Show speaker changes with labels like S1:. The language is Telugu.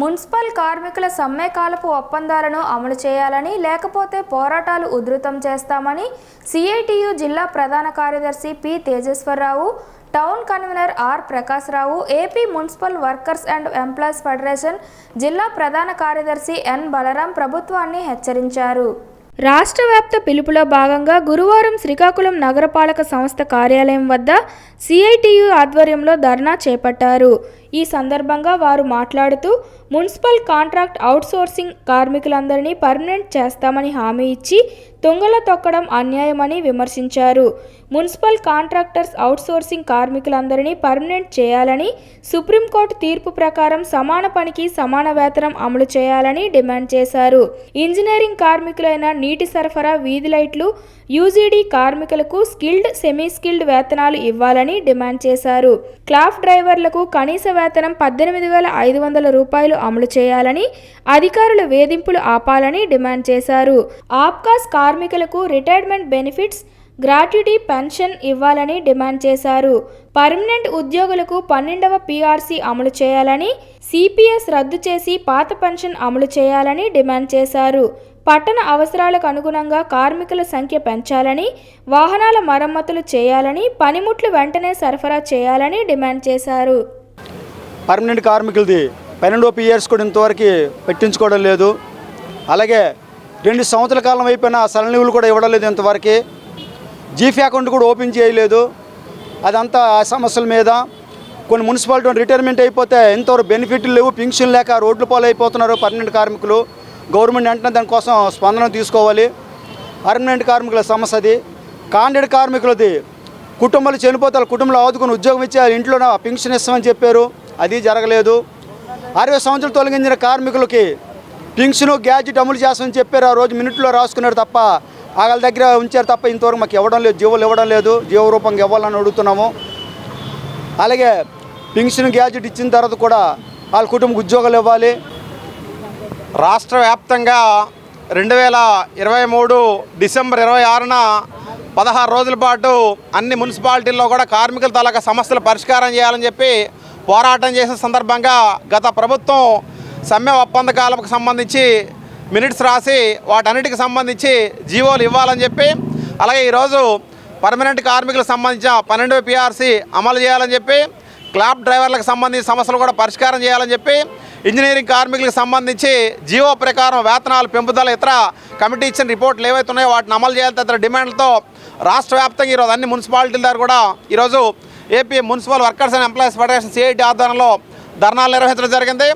S1: మున్సిపల్ కార్మికుల సమ్మెకాలపు ఒప్పందాలను అమలు చేయాలని లేకపోతే పోరాటాలు ఉధృతం చేస్తామని సిఐటియు జిల్లా ప్రధాన కార్యదర్శి P. Tejeswararao town convener R. Prakashrao AP municipal workers and employees federation జిల్లా ప్రధాన కార్యదర్శి ఎన్. బలరాం ప్రభుత్వాన్ని హెచ్చరించారు. రాష్ట్ర వ్యాప్త పిలుపులో భాగంగా గురువారం శ్రీకాకుళం నగరపాలక సంస్థ కార్యాలయం వద్ద సిఐటియు ఆధ్వర్యంలో ధర్నా చేపట్టారు. ఈ సందర్భంగా వారు మాట్లాడుతూ మున్సిపల్ కాంట్రాక్ట్ అవుట్సోర్సింగ్ కార్మికులందరినీ పర్మనెంట్ చేస్తామని హామీ ఇచ్చి తొంగల తొక్కడం అన్యాయమని విమర్శించారు. మున్సిపల్ కాంట్రాక్టర్స్ అవుట్సోర్సింగ్ కార్మికులందరినీ పర్మనెంట్ చేయాలని సుప్రీంకోర్టు తీర్పు ప్రకారం సమాన పనికి సమాన వేతనం అమలు చేయాలని డిమాండ్ చేశారు. ఇంజనీరింగ్ కార్మికులైన నీటి సరఫరా వీధి లైట్లు యూజీడీ కార్మికులకు స్కిల్డ్ సెమీ స్కిల్డ్ వేతనాలు ఇవ్వాలని డిమాండ్ చేశారు. క్లాఫ్ డ్రైవర్లకు కనీస వేతనం పద్దెనిమిది వేల ఐదు వందల రూపాయలు అమలు చేయాలని అధికారులు వేధింపులు ఆపాలని డిమాండ్ చేశారు. ఆప్కాస్ కార్మికులకు రిటైర్మెంట్ బెనిఫిట్స్ గ్రాట్యుటీ పెన్షన్ ఇవ్వాలని డిమాండ్ చేశారు. పర్మనెంట్ ఉద్యోగులకు పన్నెండవ పీఆర్సీ అమలు చేయాలని సిపిఎస్ రద్దు చేసి పాత పెన్షన్ అమలు చేయాలని డిమాండ్ చేశారు. పట్టణ అవసరాలకు అనుగుణంగా కార్మికుల సంఖ్య పెంచాలని వాహనాల మరమ్మతులు చేయాలని పనిముట్లు వెంటనే సరఫరా చేయాలని డిమాండ్ చేశారు.
S2: పర్మనెంట్ కార్మికులది. పన్నెండో పియర్స్ కూడా ఇంతవరకు పెట్టించుకోవడం లేదు. అలాగే రెండు సంవత్సరాల కాలం అయిపోయిన సలనీవులు కూడా ఇవ్వడం లేదు ఇంతవరకు. జీఫీ అకౌంట్ కూడా ఓపెన్ చేయలేదు. అదంతా ఆ సమస్యల మీద. కొన్ని మున్సిపాలిటీ రిటైర్మెంట్ అయిపోతే ఎంతవరకు బెనిఫిట్లు లేవు పింఛన్ లేక రోడ్లు పాలైపోతున్నారు అయిపోతున్నారు పర్మనెంట్ కార్మికులు. గవర్నమెంట్ వెంటనే దానికోసం స్పందన తీసుకోవాలి. పర్మనెంట్ కార్మికుల సమస్య అది. కాంట్రాక్ట్ కార్మికులది. కుటుంబాలు చనిపోతారు కుటుంబంలో ఆదుకుని ఉద్యోగం ఇచ్చి వాళ్ళ ఇంట్లో పింఛన్ ఇస్తామని చెప్పారు. అది జరగలేదు. అరవై సంవత్సరాలు తొలగించిన కార్మికులకి పింఛను గ్యాడ్జెట్ అమలు చేస్తామని చెప్పారు. ఆ రోజు మినిట్లో రాసుకున్నారు తప్ప వాళ్ళ దగ్గర ఉంచారు తప్ప ఇంతవరకు మాకు ఇవ్వడం లేదు జీవులు ఇవ్వడం లేదు. జీవ రూపంగా ఇవ్వాలని అడుగుతున్నాము. అలాగే పింక్షన్ గ్యాడ్జెట్ ఇచ్చిన తర్వాత కూడా వాళ్ళ కుటుంబ ఉద్యోగాలు ఇవ్వాలి.
S3: రాష్ట్ర వ్యాప్తంగా రెండు వేల ఇరవై మూడు డిసెంబర్ ఇరవై ఆరున పదహారు రోజుల పాటు అన్ని మున్సిపాలిటీల్లో కూడా కార్మికుల తాలూకా సమస్యలు పరిష్కారం చేయాలని చెప్పి పోరాటం చేసిన సందర్భంగా గత ప్రభుత్వం సమ్మె ఒప్పంద కాలకు సంబంధించి మినిట్స్ రాసి వాటన్నిటికి సంబంధించి జీవోలు ఇవ్వాలని చెప్పి అలాగే ఈరోజు పర్మనెంట్ కార్మికులకు సంబంధించిన పన్నెండు పిఆర్సీ అమలు చేయాలని చెప్పి క్లాబ్ డ్రైవర్లకు సంబంధించిన సమస్యలు కూడా పరిష్కారం చేయాలని చెప్పి ఇంజనీరింగ్ కార్మికులకు సంబంధించి జీవో ప్రకారం వేతనాలు పెంపుదల ఇతర కమిటీ ఇచ్చిన రిపోర్ట్లు ఏవైతే ఉన్నాయో వాటిని అమలు చేయాలి తదితర డిమాండ్లతో రాష్ట్ర వ్యాప్తంగా ఈరోజు అన్ని మున్సిపాలిటీల దగ్గర కూడా ఈరోజు AP municipal workers and employees federation CITU ఆధ్వర్యంలో ధర్నాలు నిర్వహించడం జరిగింది.